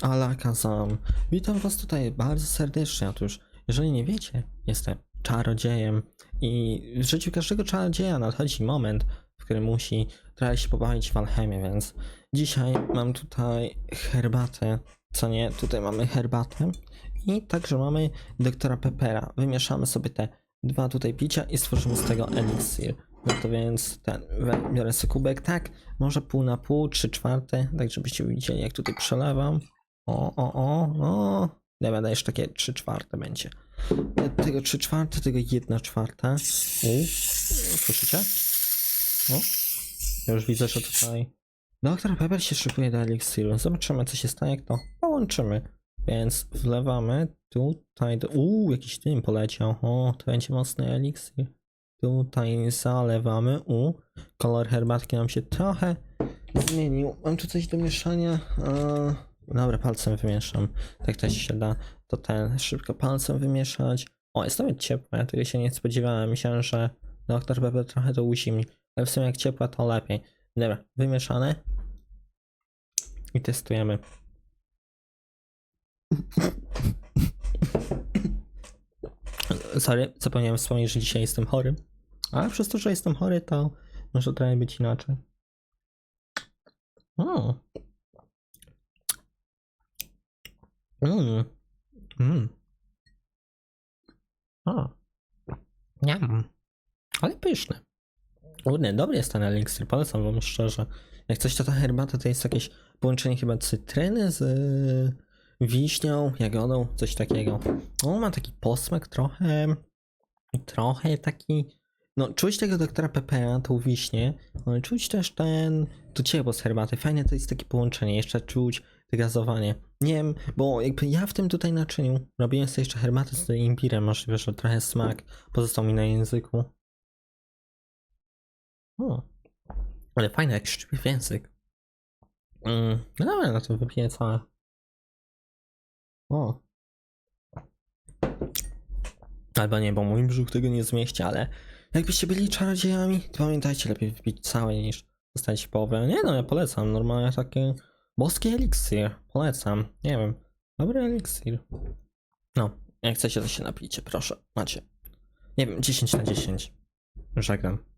Alakazam. Witam was tutaj bardzo serdecznie. Otóż, jeżeli nie wiecie, jestem czarodziejem i w życiu każdego czarodzieja nadchodzi moment, w którym musi trochę się pobawić w alchemię, więc dzisiaj mam tutaj herbatę, co nie, tutaj mamy herbatę i także mamy doktora Peppera. Wymieszamy sobie te dwa tutaj picia i stworzymy z tego eliksir. No to więc ten, biorę sobie kubek, tak, może pół na pół, trzy czwarte, tak żebyście widzieli jak tutaj przelewam. O, o, o, o. Dobra, dajesz takie 3 czwarte będzie. Tego 3 czwarte, tego 1 czwarta. U, słyszycie? O. Ja już widzę, że tutaj Doktor Pepper się szykuje do eliksiru. Zobaczymy, co się stanie, jak to połączymy. Więc wlewamy tutaj do... Uuu, jakiś dym poleciał. O, to będzie mocny eliksir. Tutaj zalewamy. U, kolor herbatki nam się trochę zmienił. Mam tu coś do mieszania. Eee, dobra, palcem wymieszam. Tak też się da. To ten szybko palcem wymieszać. O, jest nawet ciepłe. Tego się nie spodziewałem. Myślałem, że doktor Pepper trochę to uzimni. Ale w sumie jak ciepłe, to lepiej. Dobra, wymieszane. I testujemy. Sorry, zapomniałem wspomnieć, że dzisiaj jestem chory. Ale przez to, że jestem chory, to może trochę być inaczej. Mm. Mm. Mm. O. Niam. Ale pyszne. Kurde, dobry jest ten eliksir, polecam wam szczerze. Jak coś to ta herbata to jest jakieś połączenie chyba cytryny z y, wiśnią, jagodą, coś takiego. O, ma taki posmak trochę, trochę taki, no czuć tego doktora Peppera, tą wiśnię, ale czuć też ten, to ciepło z herbaty. Fajne to jest takie połączenie, jeszcze czuć gazowanie. Nie wiem, bo jakby ja w tym tutaj naczyniu robiłem sobie jeszcze herbatę z imbirem, możliwe, że trochę smak pozostał mi na języku. O. Ale fajne, jak szczypie w język. Mm, no dobra, no to wypiję całe. O. Albo nie, bo mój brzuch tego nie zmieści, ale jakbyście byli czarodziejami, to pamiętajcie, lepiej wypić całe niż zostać połowę. Nie no, ja polecam, normalnie takie boskie eliksir, polecam, nie wiem, dobry eliksir. No, jak chcecie, to się napijcie, proszę, macie. Nie wiem, 10 na 10. Żegnam.